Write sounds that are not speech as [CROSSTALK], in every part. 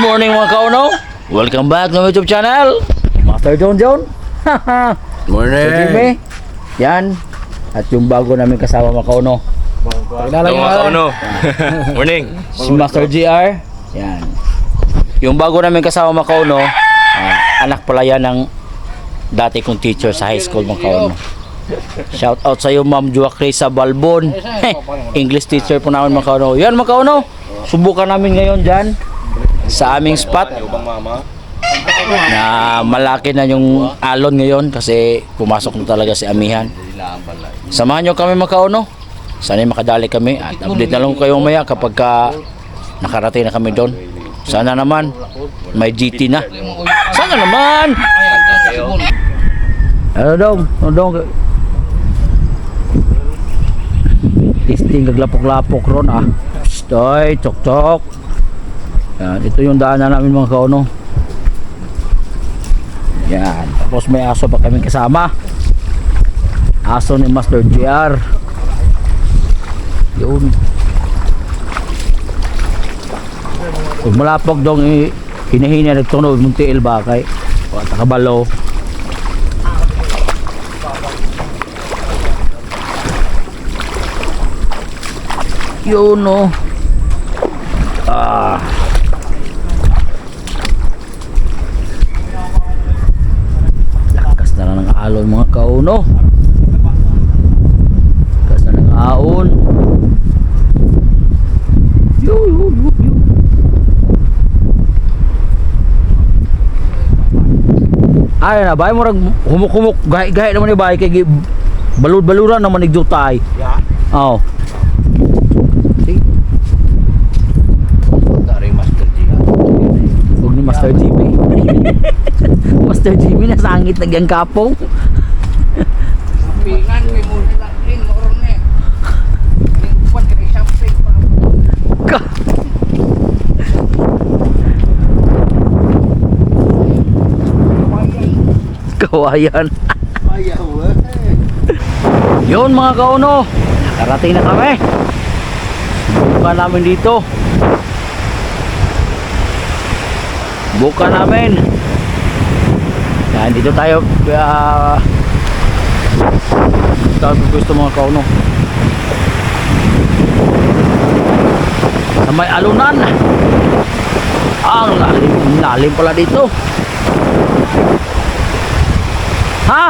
morning mga kauno. Welcome back to my YouTube channel. Master John John. [LAUGHS] Morning. Sir Jimmy. Yan. At yung bago namin kasama mga kauno. Hello mga kauno. [LAUGHS] Morning. Si Master GR. Yan. Yung bago namin kasama mga kauno, ah, anak pala yan ng dati kong teacher sa high school mga kauno. Shout out sa iyo Ma'am Jua Crisa Balbon. [LAUGHS] English teacher po namin mga kauno. Yan mga kauno. Subukan namin ngayon dyan sa aming spot. na malaki na yung alon ngayon kasi pumasok na talaga si Amihan. Samahan nyo kami makauno. Sana makadali kami at update na lang kayo maya kapag ka nakarating na kami doon. Sana naman may GT na. Sana naman! Ano dong? Ano dong? Testing kaglapok-lapok ron ah. Stoy, chok-chok. Yan, ito yung daanan namin mga kauno. Yan. Tapos may aso pa kami kasama. Aso ni Master JR. Yun. Kung malapag dong i- hinahina nagtunog munti ilbakay. O takabalo. Yun no. Ah. alon mga kauno. Kasa ng aon yun yun yun yun ay na bay mo rag humuk humuk gahi gahi naman ni bay kay balud baluran naman igdutay yeah. oh Master Jimmy. Master Jimmy, [LAUGHS] nasangit na yung kapong. Kawayan. Yun mga kauno. Nakarating na kami. Buka namin dito. Buka namin. Yan, dito tayo. Uh, tayo gusto mga kauno. Sa may alunan. Ang lalim, lalim pala dito. Ha?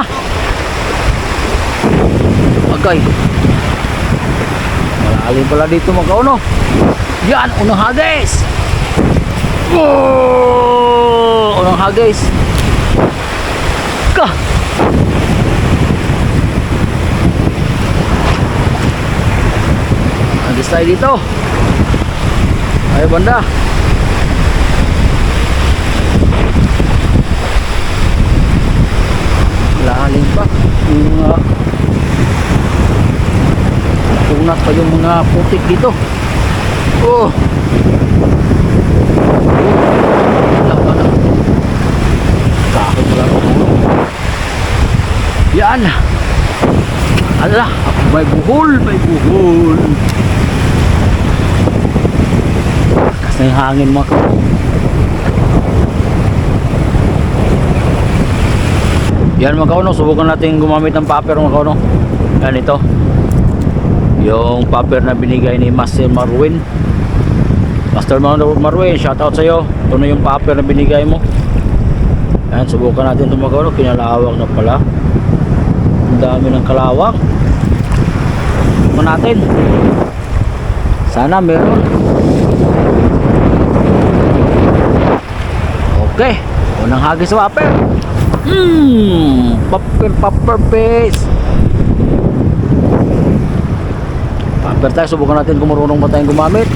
Okay. Malalim pala dito mga kauno. Yan, unang hagis. Oh, unang hagis. Ka. Tayo dito. Ay banda. Lalim pa. Yung mga Tunat pa yung mga putik dito. Oh. Yan. Ala, may buhol, may buhol. Kasi yung hangin mga kauno. Yan mga kauno, subukan natin gumamit ng paper mga kauno. Yan ito. Yung paper na binigay ni Master Marwin. Master Mar- Marwin shout out sa iyo ito na yung paper na binigay mo. Ayan, subukan natin ito magkano kinalawak na pala. Ang dami ng kalawak subukan natin. Sana meron okay unang hagis sa paper hmm paper paper paste Paper tayo, subukan natin kung marunong ba tayong gumamit.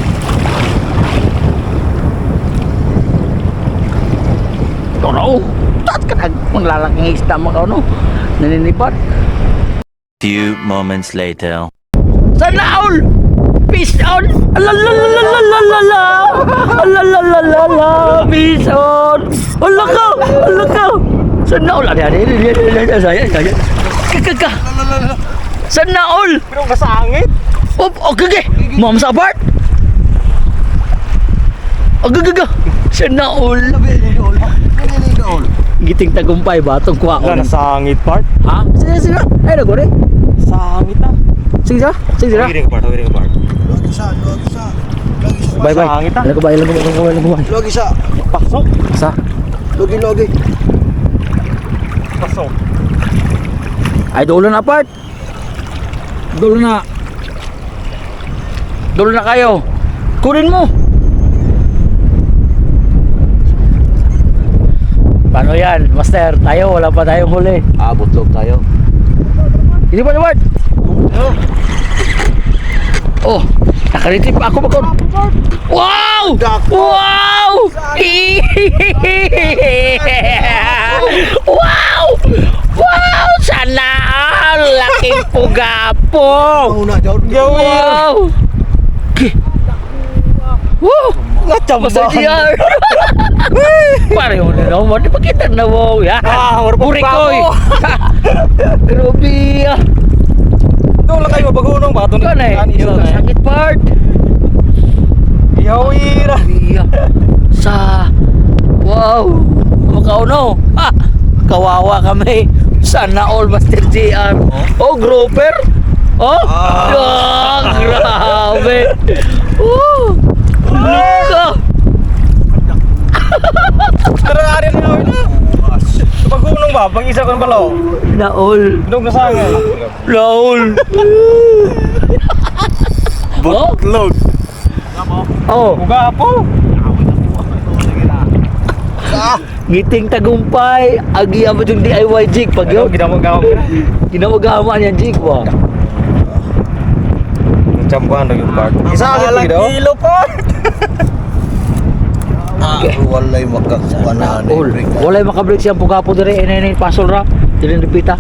Ito na oh. Tat ka na. Manglalaking isda mo ka no. Naninipad. Few moments later. Sana all! Peace out. Alalalalala. Alalalalala. Peace out. Oh, oh, Ala ka. Ala ka. Sanaol. Ada ada ada ada ada saya saya. Kekeka. Sanaol. Pero kasangit. Op, okay, okay. Mom support. Agagaga. Sanaol. Giting tagumpay ba itong kuha ko? Wala na sangit part? Ha? Sige, sige. Ay, nagore. Sangit na. Sige, sige. Sige, sige. Sige, part. Sige, part hawirin ka part. Bye, bye. Sangit ah. Ano ko ba? Ilan ko sa. Pasok. Sa? Logi, logi. Pasok. Ay, dulo na part. Dulo na. Dulo na kayo. Kunin mo. Paano yan? Master, tayo. Wala pa tayong huli. Ah, butlog tayo. Hindi pa naman. Oh, nakalitip ako ba Wow! Wow! [LAUGHS] wow! Wow! Sana all! Laking pugapo! Una, Jod. Wow! Wow! Basta DR! Pare mo na naman, di pa kita na wow ya. Ah, wala pa Puri ko bago. eh. Grabe ah. Ito lang kayo mabagunong ba? Ito Kan eh, yung sakit part. Yawira. Sa Wow. Makauno. Ha. Kawawa kami. Sana all Master JR. Oh, grouper. Oh. Ah, grabe. Oh. Luka. Tara, ari na na. Mabagunong ba? Pag isa ko ng balaw. Na all. Binog na. Raul. oh. Load. Oh. Buga po. Ngiting tagumpay. Agi apa yung DIY jig pag Ayaw, yun. ginamagawa ko na. Ginamagama niya jig ba. Champuan lang yung part. Isa lagi daw. Kilo part. [LAUGHS] Walay makakuha na. All. Walay makabreak siyang pugapo dire. Ini ini pasol ra. Dili repita.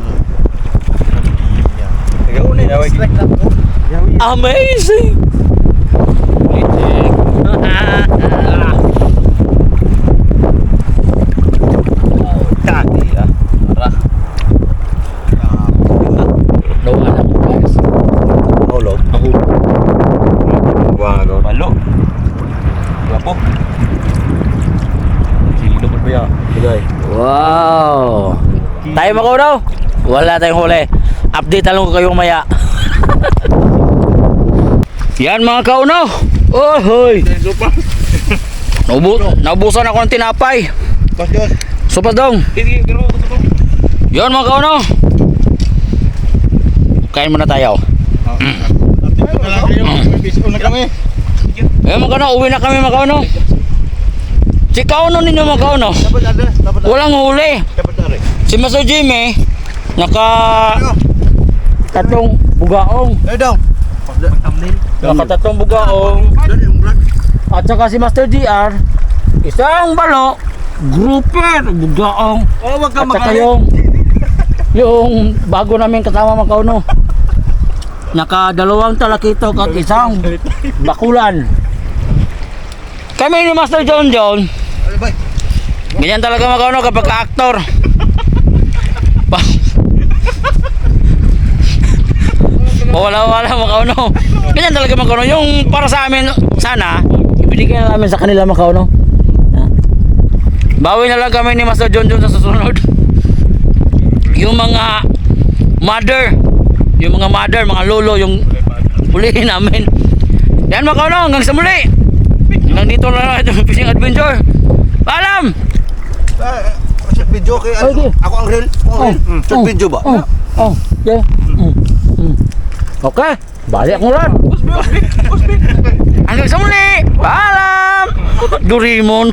Amazing! Tayo mako daw? Wala tayong huli. Update lang ko kayo maya. [LAUGHS] Yan mga kauno. Oh, hoy. Naubos, naubusan ako ng tinapay. Sopas dong. Yan mga kauno. Kain muna tayo. na [LAUGHS] kami. Eh mga uwi na kami mga kauno. Si kauno ninyo mga ada. Walang huli. Dapat. Si Maso Jimmy, naka tatlong bugaong. Eh, dong. Naka tatlong bugaong. At saka si Master GR, isang balo, grouper, bugaong. Oh, wag ka At saka yung, yung bago namin kasama mga kauno. Naka dalawang talakitok at isang bakulan. Kami ni Master John John. Ganyan talaga mga kauno kapag ka-actor. Wala wala mga kauno. Ganyan talaga mga kauno. Yung para sa amin, sana, ibinigay na namin sa kanila mga kauno. Ha? Bawi na lang kami ni Master John John sa susunod. Yung mga mother, yung mga mother, mga lolo, yung hulihin namin. Yan mga kauno, hanggang sa muli. Hanggang dito na lang itong fishing adventure. Paalam! Shot video kay Ay, di. Ako ang real. Ako ang real. Shot video ba? Oh, oh, yeah. Okay, balik mo rin. Hanggang sa muli! Paalam! Doraemon!